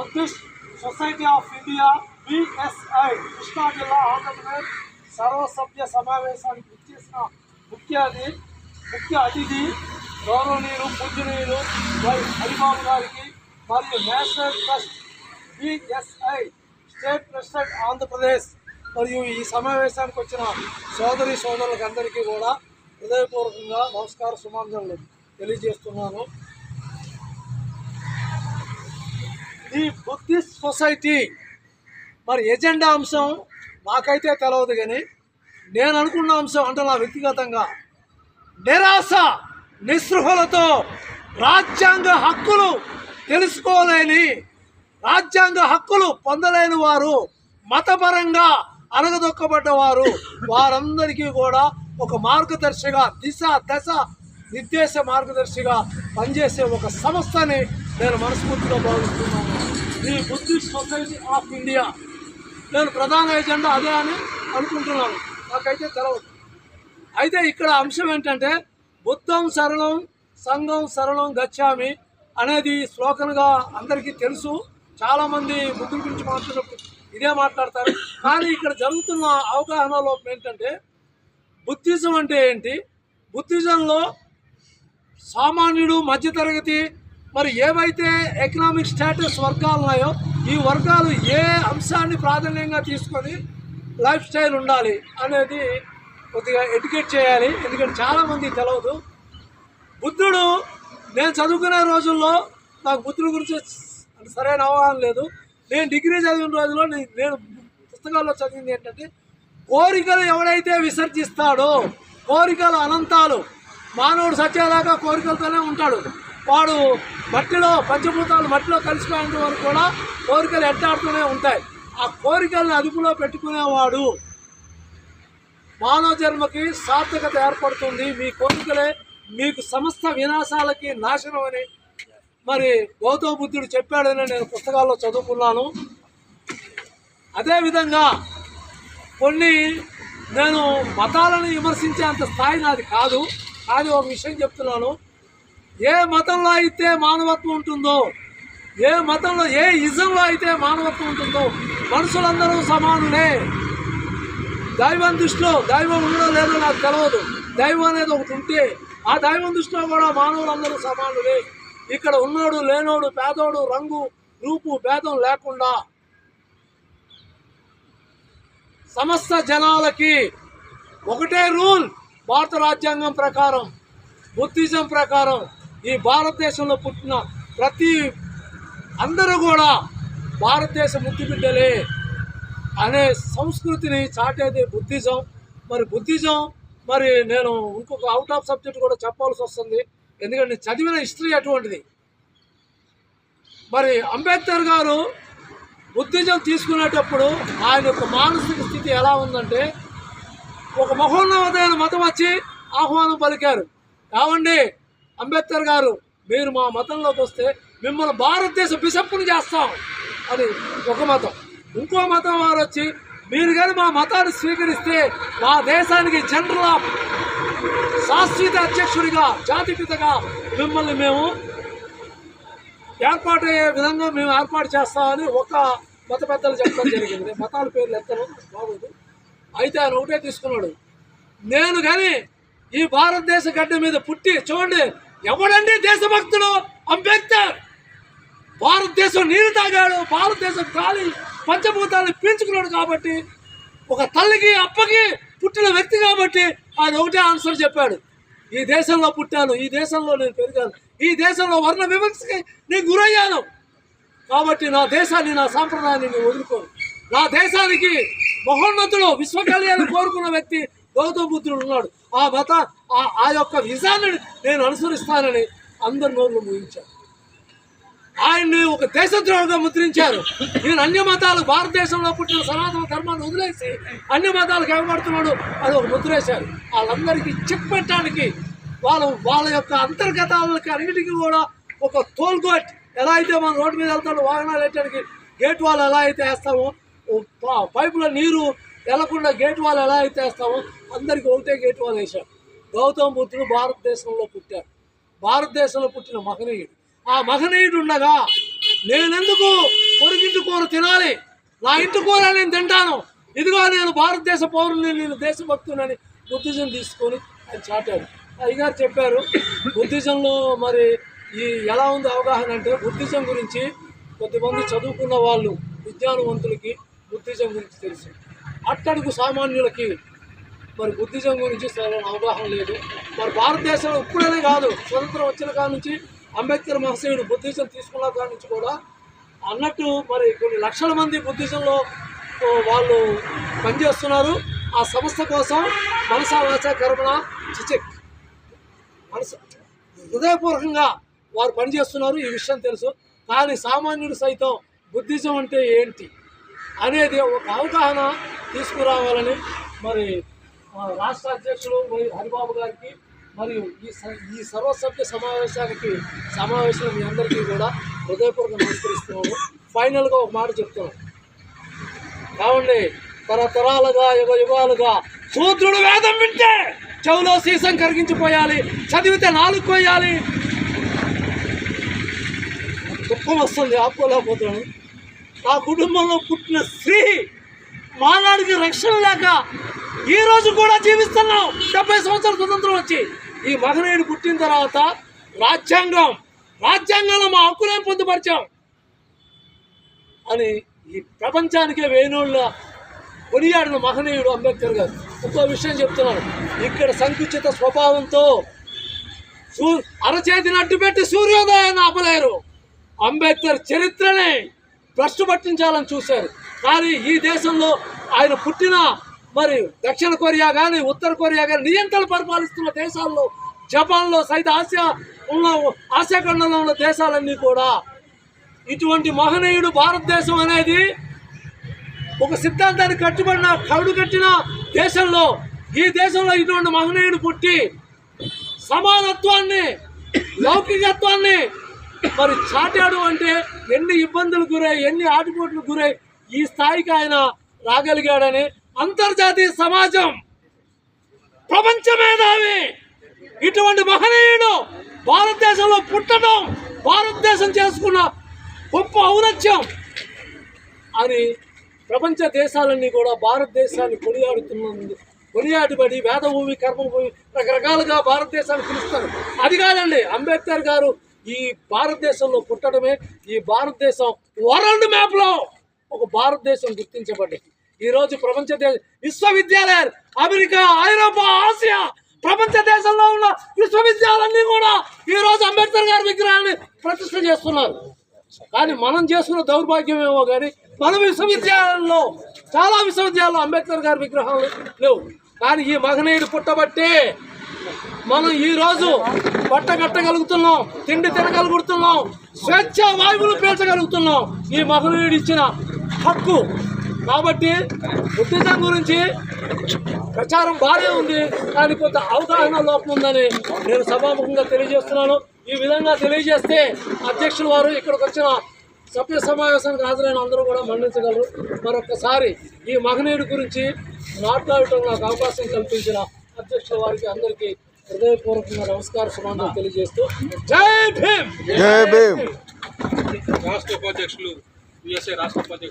Buddhist society of India BSI Krishna జిల్లా ఆంధ్రప్రదేశ్ సర్వసభ్య సమావేశానికి ఇచ్చేసిన ముఖ్య అతి ముఖ్య అతిథి గౌరవనీయులు పూజనీయులు వై హరిబాబు గారికి మరియు national trust BSI state president Andhra Pradesh మరియు ఈ సమావేశానికి వచ్చిన సోదరి సోదరులకు అందరికీ కూడా హృదయపూర్వకంగా నమస్కార సుమాంజనలు తెలియజేస్తున్నాను. The Buddhist society. మరి ఎజెండా అంశం నాకైతే తెలవదు కానీ నేను అనుకున్న అంశం అంటే నా వ్యక్తిగతంగా నిరాశ నిస్పృహలతో రాజ్యాంగ హక్కులు తెలుసుకోలేని రాజ్యాంగ హక్కులు పొందలేని వారు మతపరంగా అనగదొక్కబడ్డవారు వారందరికీ కూడా ఒక మార్గదర్శిగా దిశ దశ నిర్దేశ మార్గదర్శిగా పనిచేసే ఒక సంస్థని నేను మనస్ఫూర్తిగా భావిస్తున్నాను. ఈ బుద్ధిస్ట్ సొసైటీ ఆఫ్ ఇండియా. నేను ప్రధాన ఎజెండా అదే అని అనుకుంటున్నాను. నాకైతే తెలవదు. అయితే ఇక్కడ అంశం ఏంటంటే బుద్ధం శరణం సంఘం శరణం గచ్చామి అనేది శ్లోకన్గా అందరికీ తెలుసు. చాలామంది బుద్ధుడి గురించి మాట్లాడినప్పుడు ఇదే మాట్లాడతారు. కానీ ఇక్కడ జరుగుతున్న అవగాహన లోపం ఏంటంటే బుద్ధిజం అంటే ఏంటి? బుద్ధిజంలో సామాన్యుడు మధ్యతరగతి మరి ఏవైతే ఎకనామిక్ స్టేటస్ వర్గాలు ఉన్నాయో ఈ వర్గాలు ఏ అంశాన్ని ప్రాధాన్యంగా తీసుకొని లైఫ్ స్టైల్ ఉండాలి అనేది కొద్దిగా ఎడ్యుకేట్ చేయాలి. ఎందుకంటే చాలామంది తెలియదు బుద్ధుడు నేను చదువుకునే రోజుల్లో నాకు బుద్ధుడి గురించి సరైన అవగాహన లేదు. నేను డిగ్రీ చదివిన రోజుల్లో నేను పుస్తకాల్లో చదివింది ఏంటంటే కోరికలు ఎవడైతే విసర్జిస్తాడో కోరికలు అనంతాలు మానవుడు సత్యాదాకా కోరికలతోనే ఉంటాడు. వాడు మట్టిలో పంచభూతాలు మట్టిలో కలిసిపోయేంత వరకు కూడా కోరికలు ఎట్టాడుతూనే ఉంటాయి. ఆ కోరికలను అదుపులో పెట్టుకునేవాడు మానవ జన్మకి సార్థకత ఏర్పడుతుంది. మీ కోరికలే మీకు సమస్త వినాశాలకి నాశనం అని మరి గౌతమ బుద్ధుడు చెప్పాడని నేను పుస్తకాల్లో చదువుకున్నాను. అదేవిధంగా కొన్ని నేను మతాలను విమర్శించే అంత స్థాయి నాది కాదు. కానీ ఒక విషయం చెప్తున్నాను. ఏ మతంలో అయితే మానవత్వం ఉంటుందో ఏ మతంలో ఏ ఇజంలో అయితే మానవత్వం ఉంటుందో మనుషులందరూ సమానులే. దైవం దృష్టిలో దైవం ఉండడం లేదో నాకు తెలియదు దైవం అనేది ఒకటి ఉంటే ఆ దైవం దృష్టిలో కూడా మానవులందరూ సమానులే. ఇక్కడ ఉన్నోడు లేనోడు పేదోడు రంగు రూపు భేదం లేకుండా సమస్త జనాలకి ఒకటే రూల్ భారత రాజ్యాంగం ప్రకారం బుద్ధిజం ప్రకారం ఈ భారతదేశంలో పుట్టిన ప్రతి అందరూ కూడా భారతదేశ ముద్దు బిడ్డలే అనే సంస్కృతిని చాటేది బుద్ధిజం. మరి బుద్ధిజం మరి నేను ఇంకొక అవుట్ ఆఫ్ సబ్జెక్ట్ కూడా చెప్పాల్సి వస్తుంది. ఎందుకంటే చదివిన హిస్టరీ అటువంటిది. మరి అంబేద్కర్ గారు బుద్ధిజం తీసుకునేటప్పుడు ఆయన యొక్క మానసిక స్థితి ఎలా ఉందంటే ఒక మహోన్నతమైన మతం వచ్చి ఆహ్వానం పలికారు. కావండి అంబేద్కర్ గారు మీరు మా మతంలోకి వస్తే మిమ్మల్ని భారతదేశ బిషప్పుని చేస్తాం అని ఒక మతం. ఇంకో మతం వారు వచ్చి మీరు కానీ మా మతాన్ని స్వీకరిస్తే మా దేశానికి జనరల్ ఆఫ్ శాశ్వత అధ్యక్షుడిగా జాతిపితగా మిమ్మల్ని మేము ఏర్పాటు అయ్యే విధంగా మేము ఏర్పాటు చేస్తామని ఒక మత పెద్దలు చెప్పడం జరిగింది. మతాల పేర్లు ఎత్తను బాగోదు అయితే ఆయన ఒకటే తీసుకున్నాడు. నేను కానీ ఈ భారతదేశ గడ్డ మీద పుట్టి చూడండి ఎవడండి దేశభక్తుడు? అంబేద్కర్. భారతదేశం నీరు తాగాడు భారతదేశం గాలి పంచభూతాలను పీల్చుకున్నాడు కాబట్టి ఒక తల్లికి అప్పకి పుట్టిన వ్యక్తి కాబట్టి ఆయన ఒకటే ఆన్సర్ చెప్పాడు. ఈ దేశంలో పుట్టాను ఈ దేశంలో నేను పెరిగాను ఈ దేశంలో వర్ణ వివక్షకి నేను గురయ్యాను. కాబట్టి నా దేశాన్ని నా సాంప్రదాయాన్ని నేను వదులుకోను. నా దేశానికి మహోన్నతుడు విశ్వ కోరుకున్న వ్యక్తి గౌతమ బుద్ధుడు ఉన్నాడు. ఆ మత ఆ- యొక్క విజాన్ని నేను అనుసరిస్తానని అందరి నోళ్ళు ముగించాను ఆయన్ని ఒక దేశద్రోహంగా ముద్రించారు. నేను అన్య మతాలు భారతదేశంలో పుట్టిన సనాతన ధర్మాన్ని వదిలేసి అన్య మతాలకు ఎగబడుతున్నాడు అది ఒక ముద్రేశారు వాళ్ళందరికీ చెక్ పెట్టడానికి వాళ్ళ వాళ్ళ యొక్క అంతర్గతాలకి అన్నిటికీ కూడా ఒక తోల్గోట్ ఎలా అయితే మనం రోడ్డు మీద వెళ్తాడో వాహనాలు వేయడానికి గేట్ వాళ్ళు ఎలా అయితే వేస్తామో పైపులో నీరు వెళ్ళకుండా గేట్ వాళ్ళు ఎలా అయితే వేస్తామో అందరికీ ఒకటే గేట్ వాళ్ళు వేశారు. గౌతమ బుద్ధుడు భారతదేశంలో పుట్టారు భారతదేశంలో పుట్టిన మహనీయుడు. ఆ మహనీయుడు ఉండగా నేనెందుకు తినాలి? నా ఇంటి కూర నేను తింటాను. ఇదిగో నేను భారతదేశ పౌరుని నేను దేశభక్తునని బుద్ధిజం తీసుకొని ఆయన చాటాడు. అయ్యగారు చెప్పారు బుద్ధిజంలో మరి ఈ ఎలా ఉంది అవగాహన అంటే బుద్ధిజం గురించి కొద్దిమంది చదువుకున్న వాళ్ళు విజ్ఞానవంతులకి బుద్ధిజం గురించి తెలుసు. అట్టడుగు సామాన్యులకి మరి బుద్ధిజం గురించి సరైన అవగాహన లేదు. మరి భారతదేశంలో ఇప్పుడనే కాదు స్వతంత్రం వచ్చిన కాడ నుంచి అంబేద్కర్ మహసీయుడు బుద్ధిజం తీసుకున్న కాడ నుంచి కూడా అన్నట్టు మరి కొన్ని లక్షల మంది బుద్ధిజంలో వాళ్ళు పనిచేస్తున్నారు. ఆ సంస్థ కోసం మనసా వాచ కర్మణ చిచెక్. మనసు హృదయపూర్వకంగా వారు పనిచేస్తున్నారు. ఈ విషయం తెలుసు. కానీ సామాన్యుడు సైతం బుద్ధిజం అంటే ఏంటి అనేది ఒక అవగాహన తీసుకురావాలని మరి రాష్ట్ర అధ్యక్షులు హరిబాబు గారికి మరియు ఈ స- ఈ సర్వసభ్య సమావేశానికి సమావేశంలో మీ అందరికీ కూడా హృదయపూర్వక నమస్కరిస్తున్నాము ఫైనల్గా ఒక మాట చెప్తున్నాం కావండి తరతరాలుగా యుగ యుగాలుగా సూత్రుడు వేదం వింటే చెవులో సీసం కరిగించిపోయాలి చదివితే నాలుగు పోయాలి దుఃఖం వస్తుంది ఆపుకోలేకపోతున్నాను. నా కుటుంబంలో పుట్టిన స్త్రీ మానాడికి రక్షణ లేక ఈ రోజు కూడా జీవిస్తున్నాం. డెబ్బై సంవత్సరాల స్వతంత్రం వచ్చి. ఈ మహనీయుడు పుట్టిన తర్వాత రాజ్యాంగం రాజ్యాంగంలో మా హక్కులేం పొందుపరిచాం అని ఈ ప్రపంచానికే వేణోళ్ళ కొనియాడిన మహనీయుడు అంబేద్కర్ గారు ఇంకో విషయం చెప్తున్నాను. ఇక్కడ సంకుచిత స్వభావంతో సూ అరచేతిని అడ్డుపెట్టి సూర్యోదయాన్ని ఆపలేరు. అంబేద్కర్ చరిత్రనే ప్రశ్న పట్టించాలని చూశారు. కానీ ఈ దేశంలో ఆయన పుట్టిన మరి దక్షిణ కొరియా కానీ ఉత్తర కొరియా కానీ నియంత్రణ పరిపాలిస్తున్న దేశాల్లో జపాన్లో సైతం ఆసియా ఉన్న ఆసియా ఖండంలో ఉన్న దేశాలన్నీ కూడా ఇటువంటి మహనీయుడు భారతదేశం అనేది ఒక సిద్ధాంతాన్ని కట్టుబడిన కరుడు కట్టిన దేశంలో ఈ దేశంలో ఇటువంటి మహనీయుడు పుట్టి సమానత్వాన్ని లౌకికత్వాన్ని మరి చాటాడు అంటే ఎన్ని ఇబ్బందులు గురై ఎన్ని ఆటుపోట్లు గురై ఈ స్థాయికి ఆయన రాగలిగాడని అంతర్జాతీయ సమాజం ప్రపంచ మేధావి ఇటువంటి మహనీయుడు భారతదేశంలో పుట్టడం భారతదేశం చేసుకున్న గొప్ప ఔనత్యం అని ప్రపంచ దేశాలన్నీ కూడా భారతదేశాన్ని కొనియాడుతున్నందు కొనియాడబడి వేదభూమి కర్మభూమి రకరకాలుగా భారతదేశాన్ని పిలుస్తారు. అది కాదండి అంబేద్కర్ గారు ఈ భారతదేశంలో పుట్టడమే ఈ భారతదేశం వరల్డ్ మ్యాప్లో ఒక భారతదేశం గుర్తించబడ్డది. ఈరోజు ప్రపంచ దేశ విశ్వవిద్యాలయాలు అమెరికా ఐరోపా ఆసియా ప్రపంచ దేశంలో ఉన్న విశ్వవిద్యాలయాలన్నీ కూడా ఈరోజు అంబేద్కర్ గారి విగ్రహాన్ని ప్రతిష్ట చేస్తున్నారు. కానీ మనం చేసుకున్న దౌర్భాగ్యమేమో కానీ మన విశ్వవిద్యాలయంలో చాలా విశ్వవిద్యాలయంలో అంబేద్కర్ గారి విగ్రహాలు లేవు. కానీ ఈ మహనీయుడు పుట్టబట్టే మనం ఈరోజు రోజు బట్ట కట్టగలుగుతున్నాం తిండి తినగలుగుతున్నాం స్వేచ్ఛ వాయువులు పీల్చగలుగుతున్నాం. ఈ మహనీయుడు ఇచ్చిన హక్కు కాబట్టి బుద్ధిజం గురించి ప్రచారం బాగానే ఉంది కానీ కొంత అవగాహన లోపం ఉందని నేను సభాముఖంగా తెలియజేస్తున్నాను. ఈ విధంగా తెలియజేస్తే అధ్యక్షుల వారు ఇక్కడికి వచ్చిన సభ్య సమావేశానికి హాజరైన అందరూ కూడా మన్నించగలరు. మరొకసారి ఈ మహనీయుడి గురించి మాట్లాడటం నాకు అవకాశం కల్పించిన అధ్యక్షుల వారికి అందరికీ హృదయపూర్వకంగా నమస్కార సమాధానం తెలియజేస్తూ జై భీమ్! జై భీమ్! రాష్ట్ర ఉపాధ్యక్షులు యుఎస్ఏ రాష్ట్ర ఉపాధ్యక్షులు